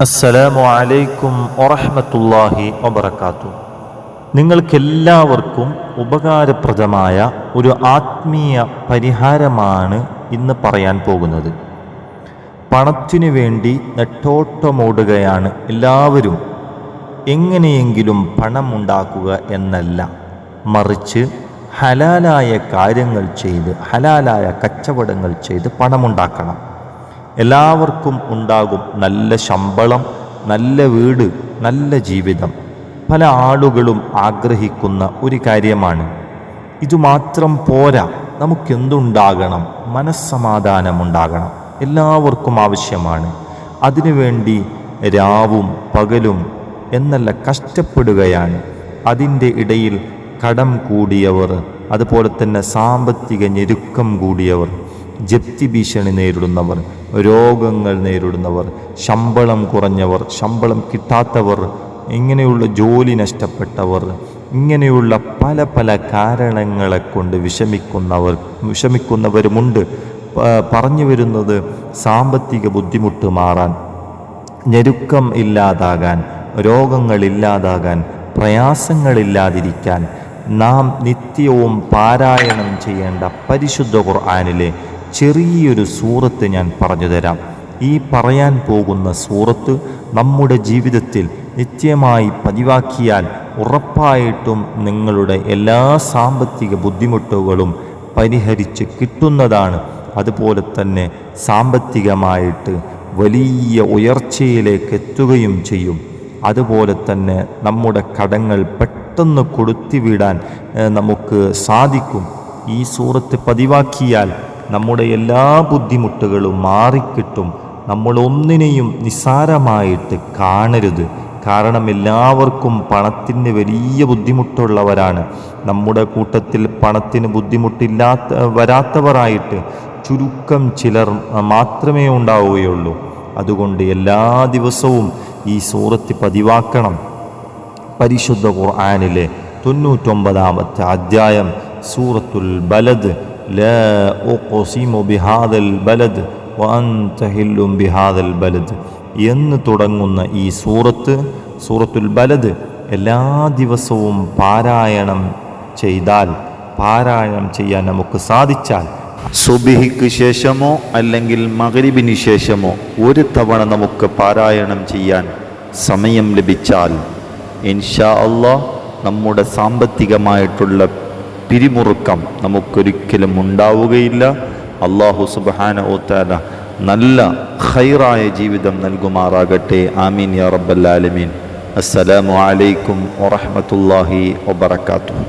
അസ്സലാമു അലൈക്കും വറഹ്മത്തുള്ളാഹി വബറകാതുഹു. നിങ്ങൾക്കെല്ലാവർക്കും ഉപകാരപ്രദമായ ഒരു ആത്മീയ പരിഹാരമാണ് ഇന്ന് പറയാൻ പോകുന്നത്. പണത്തിനു വേണ്ടി നെട്ടോട്ടമോടുകയാണ് എല്ലാവരും എങ്ങനെയെങ്കിലും പണമുണ്ടാക്കുക എന്നല്ല മറിച്ച് ഹലാലായ കാര്യങ്ങൾ ചെയ്ത് ഹലാലായ കച്ചവടങ്ങൾ ചെയ്ത് പണമുണ്ടാക്കണം. എല്ലാവർക്കും ഉണ്ടാകും നല്ല ശമ്പളം നല്ല വീട് നല്ല ജീവിതം. പല ആളുകളും ആഗ്രഹിക്കുന്ന ഒരു കാര്യമാണ്. ഇതുമാത്രം പോരാ നമുക്കെന്തുണ്ടാകണം? മനസ്സമാധാനമുണ്ടാകണം. എല്ലാവർക്കും ആവശ്യമാണ്. അതിനുവേണ്ടി രാവും പകലും എന്നല്ല കഷ്ടപ്പെടുകയാണ്. അതിന്റെ ഇടയിൽ കടം കൂടിയവർ അതുപോലെ തന്നെ സാമ്പത്തിക ഞെരുക്കം കൂടിയവർ. ജപ്തി ഭീഷണി നേരിടുന്നവർ രോഗങ്ങൾ നേരിടുന്നവർ ശമ്പളം കുറഞ്ഞവർ ശമ്പളം കിട്ടാത്തവർ ഇങ്ങനെയുള്ള ജോലി നഷ്ടപ്പെട്ടവർ ഇങ്ങനെയുള്ള പല പല കാരണങ്ങളെ കൊണ്ട് വിഷമിക്കുന്നവർ വിഷമിക്കുന്നവരുമുണ്ട്. പറഞ്ഞു വരുന്നത് സാമ്പത്തിക ബുദ്ധിമുട്ട് മാറാൻ ഞെരുക്കം ഇല്ലാതാകാൻ രോഗങ്ങളില്ലാതാകാൻ പ്രയാസങ്ങളില്ലാതിരിക്കാൻ നാം നിത്യവും പാരായണം ചെയ്യേണ്ട പരിശുദ്ധ ഖുർആാനിലെ ചെറിയൊരു സൂറത്ത് ഞാൻ പറഞ്ഞു തരാം ഈ പറയാൻ പോകുന്ന സൂറത്ത് നമ്മുടെ ജീവിതത്തിൽ നിത്യമായി പതിവാക്കിയാൽ ഉറപ്പായിട്ടും നിങ്ങളുടെ എല്ലാ സാമ്പത്തിക ബുദ്ധിമുട്ടുകളും പരിഹരിച്ച് കിട്ടുന്നതാണ്. അതുപോലെ തന്നെ സാമ്പത്തികമായിട്ട് വലിയ ഉയർച്ചയിലേക്ക് എത്തുകയും ചെയ്യും. അതുപോലെ തന്നെ നമ്മുടെ കടങ്ങൾ പെട്ടെന്ന് കൊടുത്തിവിടാൻ നമുക്ക് സാധിക്കും. ഈ സൂറത്ത് പതിവാക്കിയാൽ നമ്മുടെ എല്ലാ ബുദ്ധിമുട്ടുകളും മാറിക്കിട്ടും. നമ്മൾ ഒന്നിനെയും നിസ്സാരമായിട്ട് കാണരുത്. കാരണം എല്ലാവർക്കും പണത്തിന് വലിയ ബുദ്ധിമുട്ടുള്ളവരാണ്. നമ്മുടെ കൂട്ടത്തിൽ പണത്തിന് ബുദ്ധിമുട്ടില്ലാത്ത വരാത്തവരായിട്ട് ചുരുക്കം ചിലർ മാത്രമേ ഉണ്ടാവുകയുള്ളൂ. അതുകൊണ്ട് എല്ലാ ദിവസവും ഈ സൂറത്ത് പതിവാക്കണം. പരിശുദ്ധ ഖുർആാനിലെ തൊണ്ണൂറ്റൊമ്പതാമത്തെ അധ്യായം സൂറത്തുൽ ബലദ്. ലാ ഉഖ്സിമു بهذا البلد വഅൻത ഹില്ലും بهذا البلد. എന്ന് തുടങ്ങുന്ന ഈ സൂറത്ത് സൂറത്തുൽ ബലദ് എല്ലാ ദിവസവും പാരായണം ചെയ്താൽ പാരായണം ചെയ്യാൻ നമുക്ക് സാധിച്ചാൽ സുബിഹിക്ക് ശേഷമോ അല്ലെങ്കിൽ മകരിബിന് ശേഷമോ ഒരു തവണ നമുക്ക് പാരായണം ചെയ്യാൻ സമയം ലഭിച്ചാൽ ഇൻഷാ അള്ളാ നമ്മുടെ സാമ്പത്തികമായിട്ടുള്ള പിരിമുറുക്കം നമുക്കൊരിക്കലും ഉണ്ടാവുകയില്ല. അള്ളാഹു സുബാന ഓത്താല നല്ല ഖൈറായ ജീവിതം നൽകുമാറാകട്ടെ. ആമീൻ യാ റബ്ബല്ലാലമീൻ അസ്സലാമു അലൈക്കും വറഹമത്തല്ലാഹി വബറകാതുഹു.